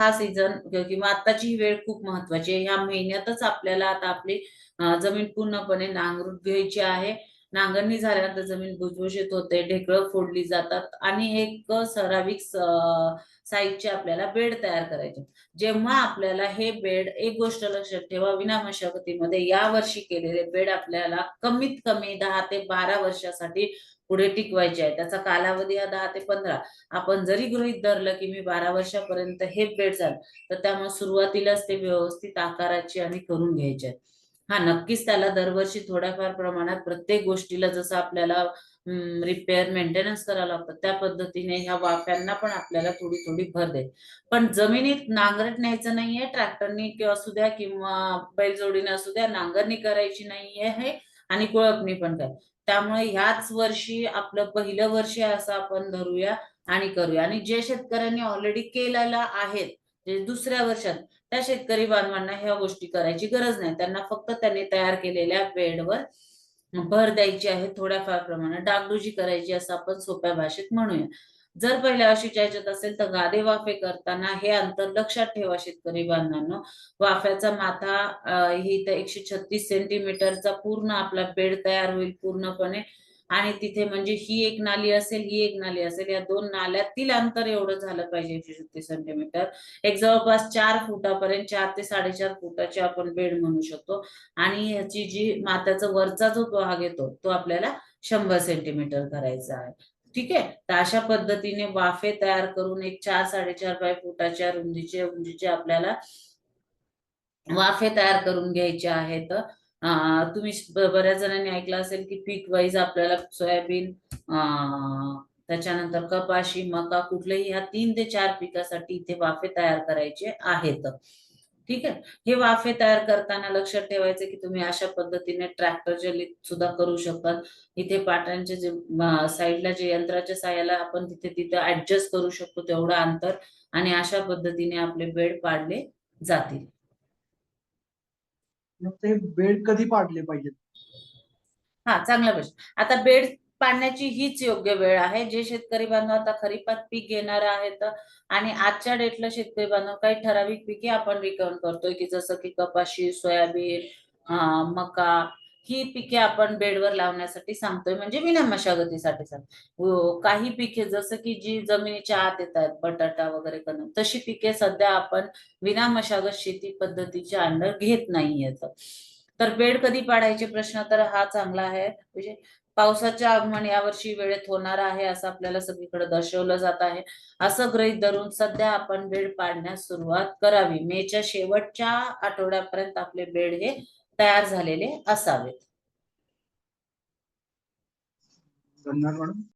हा सीझन किंवा आताची ही वेळ खूप महत्वाची आहे. ह्या महिन्यातच आपल्याला आता आपली जमीन पूर्णपणे नांगरून घ्यायची आहे. नांगरणी झाल्यानंतर जमीन भुसभुशीत होते ढेकळं फोडली जातात आणि एक सराविक साईजचे आपल्याला बेड तयार करायचे. जेव्हा आपल्याला हे बेड एक गोष्ट लक्षात ठेवा विना मशागतीमध्ये या वर्षी केलेले बेड आपल्याला कमीत कमी दहा ते बारा वर्षासाठी पुढे टिकवायचे आहे. त्याचा कालावधी हा दहा ते पंधरा. आपण जरी गृहित धरलं की मी बारा वर्षापर्यंत हे बेड झालं तर त्यामुळे सुरुवातीलाच ते व्यवस्थित आकाराचे आणि करून घ्यायचे आहेत. हा नक्कीच त्याला दरवर्षी थोड्याफार प्रमाणात प्रत्येक गोष्टीला जसं आपल्याला रिपेअर मेंटेनन्स करावं लागतं त्या पद्धतीने ह्या वाफ्यांना पण आपल्याला थोडी थोडी भर दे पण जमिनीत नांगरट न्यायचं नाहीये ट्रॅक्टरनी किंवा असू द्या किंवा बैलजोडीने असू द्या नांगरणी करायची नाहीये हे आणि कुळपणी पण काय त्यामुळे ह्याच वर्षी आपलं पहिलं वर्ष असं आपण धरूया आणि करूया. आणि जे शेतकऱ्यांनी ऑलरेडी केलेलं आहेत दुसऱ्या वर्षात त्या शेतकरी बांधवांना ह्या गोष्टी करायची गरज नाही. त्यांना फक्त त्यांनी तयार केलेल्या बेडवर भर द्यायची आहे थोड्याफार प्रमाणात डागडुजी करायची असं आपण सोप्या भाषेत म्हणूया. जर पहिल्या वर्षीच्या ह्याच्यात असेल तर गादे वाफे करताना हे अंतर लक्षात ठेवा शेतकरी बांधवांनो. वाफ्याचा माथा ही तर एकशे छत्तीस सेंटीमीटरचा पूर्ण आपला बेड तयार होईल पूर्णपणे. आणि तिथे म्हणजे ही एक नाली असेल ही एक नाली असेल या दोन नाल्यातील अंतर एवढं झालं पाहिजे एकशे छत्तीस सेंटीमीटर एक जवळपास चार फुटापर्यंत चार ते साडेचार फुटाची आपण बेड म्हणू शकतो. आणि ह्याची जी मात्याचा वरचा जो भाग येतो तो आपल्याला शंभर सेंटीमीटर करायचा आहे. ठीक आहे? तर अशा पद्धतीने वाफे तयार करून एक चार साडेचार बाय फुटाच्या रुंदीचे उंचीचे आपल्याला वाफे तयार करून घ्यायचे आहेत. तुम्ही बऱ्याच जणांनी ऐकलं असेल की पीक वाईज आपल्याला सोयाबीन त्याच्यानंतर कपाशी मका कुठलेही ह्या तीन ते चार पिकासाठी इथे वाफे तयार करायचे आहेत. ठीक आहे? हे वाफे तयार करताना लक्षात ठेवायचे की तुम्ही अशा पद्धतीने ट्रॅक्टर जलित सुद्धा करू शकतात इथे पाटांचे जे साईडला जे यंत्राच्या साह्याला आपण तिथे तिथे ऍडजस्ट करू शकतो तेवढं अंतर आणि अशा पद्धतीने आपले बेड पाडले जातील. मग ते बेड कधी पाडले पाहिजेत? हा चांगला प्रश्न. आता बेड पाडण्याची हीच योग्य वेळ आहे. जे शेतकरी बांधव आता खरीपात पीक घेणार आहेत आणि आजच्या डेटला शेतकरी बांधव काही ठराविक पिके आपण विकवण करतोय की जसं की कपाशी सोयाबीन मका ही पिके आपण बेडवर लावण्यासाठी सांगतोय. म्हणजे विना मशागतीसाठी सांगतो. काही पिके जसं की जी जमिनीच्या आत येतात बटाटा वगैरे करणं तशी पिके सध्या आपण विना मशागत शेती पद्धतीच्या अंडर घेत नाहीयेत तर. बेड कधी पाडायचे प्रश्न तर हा चांगला आहे. म्हणजे पावसाचे आगमन यावर्षी वेळेत होणार आहे असं आपल्याला सगळीकडे दर्शवलं जात आहे. असं गृहीत धरून सध्या आपण बेड पाडण्यास सुरुवात करावी. मेच्या शेवटच्या आठवड्यापर्यंत आपले बेड हे तयार झालेले असावेत. धन्यवाद मॅडम?